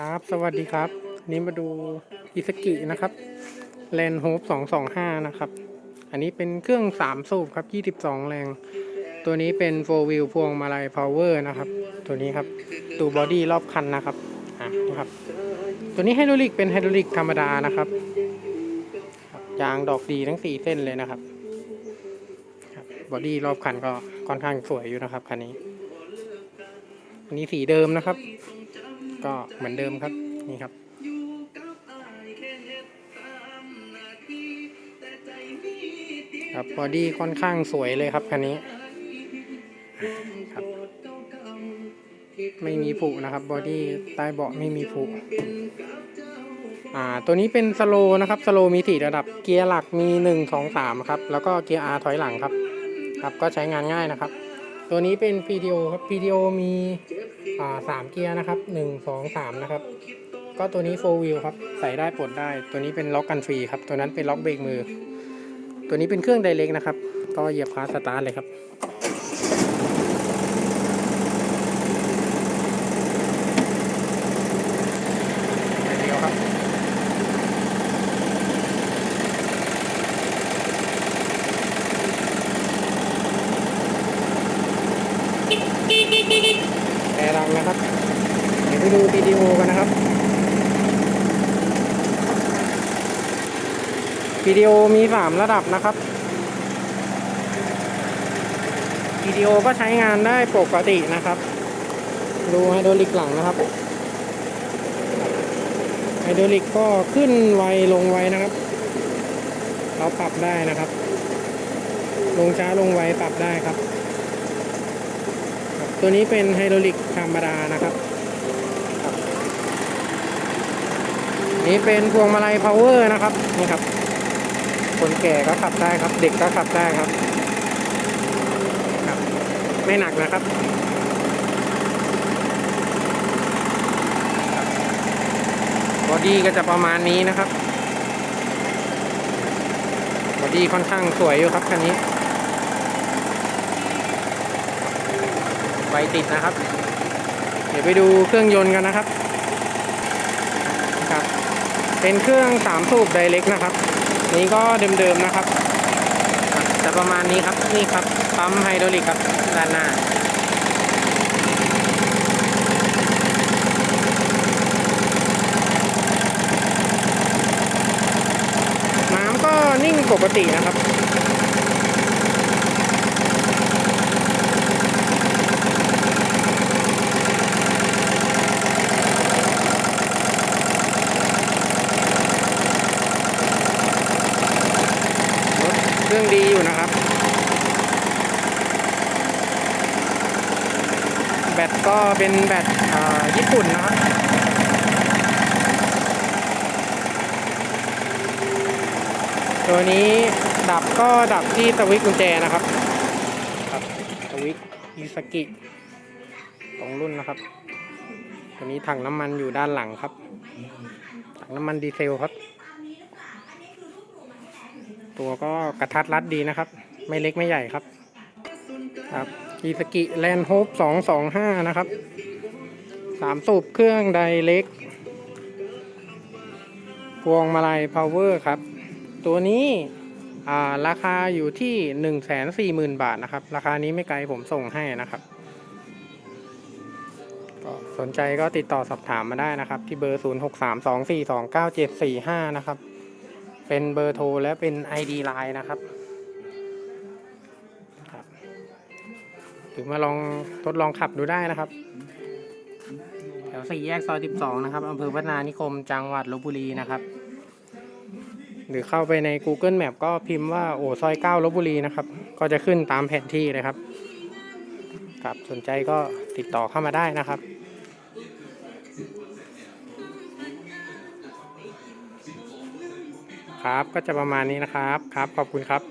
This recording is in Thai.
ครับ สวัสดีครับ นี้มาดูอิสกินะครับแลนโฮป225นะครับ อันนี้เป็นเครื่อง3สูบครับ22แรง ตัวนี้เป็น4 wheel พวงมาลัย power นะครับ ตัวนี้ครับตูบอดี้รอบคันนะครับอะนะครับ ตัวนี้ไฮดรอลิกเป็นไฮดรอลิกธรรมดานะครับ ยางดอกดีทั้ง4เส้นเลยนะครับครับบอดี้รอบคันก็ค่อนข้างสวยอยู่นะครับคันนี้ อันนี้สีเดิมนะครับ ก็เหมือนเดิมครับนี่ครับครับบอดี้ค่อนข้างสวยเลยครับคันนี้ครับไม่มีผุนะครับบอดี้ใต้เบาะไม่มีผุอ่าตัวนี้เป็นสโลนะครับสโลมีสี่ระดับเกียร์หลักมีหนึ่งสองสามครับแล้วก็เกียร์ R ถอยหลังครับ ครับก็ใช้งานง่ายนะครับ ตัวนี้เป็น PTO ครับ PTO มีอ่า สามเกียร์นะครับหนึ่งสองสามนะครับ ก็ตัวนี้โฟวิลครับ ใส่ได้ปลดได้ ตัวนี้เป็นล็อกกันฟรีครับ ตัวนั้นเป็นล็อกเบรกมือ ตัวนี้เป็นเครื่องไดเรกนะครับ ก็เหยียบคลาสสตาร์ทเลยครับ เดียวครับ แอร์รัง นะครับ เดี๋ยวไปดูวิดีโอกันนะครับวิดีโอมี3ระดับนะครับวิดีโอก็ใช้งานได้ปกตินะครับ ดูไฮดรอลิกหลังนะครับไฮดรอลิกก็ขึ้นไวลงไวนะครับ เราปรับได้นะครับ ลงช้าลงไวปรับได้ครับ ตัวนี้เป็นไฮดรอลิกธรรมดานะครับครับนี่เป็นพวงมาลัยพาวเวอร์นะครับนี่ครับ คนแก่ก็ขับได้ครับ เด็กก็ขับได้ครับครับ ไม่หนักนะครับบอดี้ก็จะประมาณนี้นะครับบอดี้ค่อนข้างสวยอยู่ครับคันนี้ ไฟติดนะครับ เดี๋ยวไปดูเครื่องยนต์กันนะครับครับ เป็นเครื่องสามสูบไดเรกนะครับ นี่ก็เดิมๆนะครับครับจะประมาณนี้ครับนี่ครับปั๊มไฮดรอลิกครับด้านหน้าน้ำก็นิ่งปกตินะครับ รถ เครื่องดีอยู่นะครับ แบตก็เป็นแบตอ่าญี่ปุ่นนะครับตัวนี้ดับก็ดับที่สวิตช์กุญแจนะครับครับสวิตช์อิสกิสองรุ่นนะครับ ตัวนี้ถังน้ำมันอยู่ด้านหลังครับ ถังน้ำมันดีเซลครับ ตัวก็กระทัดรัดดีนะครับ ไม่เล็กไม่ใหญ่ครับ ครับอีสกิแลนโฮปสองสองห้านะครับสามสูบเครื่องไดเล็ก พวงมาลัยพาวเวอร์ครับ ตัวนี้อ่าราคาอยู่ที่หนึ่งแสนสี่หมื่นบาทนะครับ ราคานี้ไม่ไกลผมส่งให้นะครับก็สนใจก็ติดต่อสอบถามมาได้นะครับ ที่เบอร์ 0 6 3 2 4 2 9 7 4 5 นะครับ เป็นเบอร์โทรและเป็น ID Line นะครับครับ หรือมาลองทดลองขับดูได้นะครับ แถวสี่แยกซอย 12 นะครับอำเภอพัฒนานิคมจังหวัดลบบุรีนะครับ หรือเข้าไปใน Google Map ก็พิมพ์ว่าโอ้ซอย9ลบบุรีนะครับ ก็จะขึ้นตามแผนที่เลยครับครับสนใจก็ติดต่อเข้ามาได้นะครับ ครับ ก็จะประมาณนี้นะครับ ครับ ขอบคุณครับ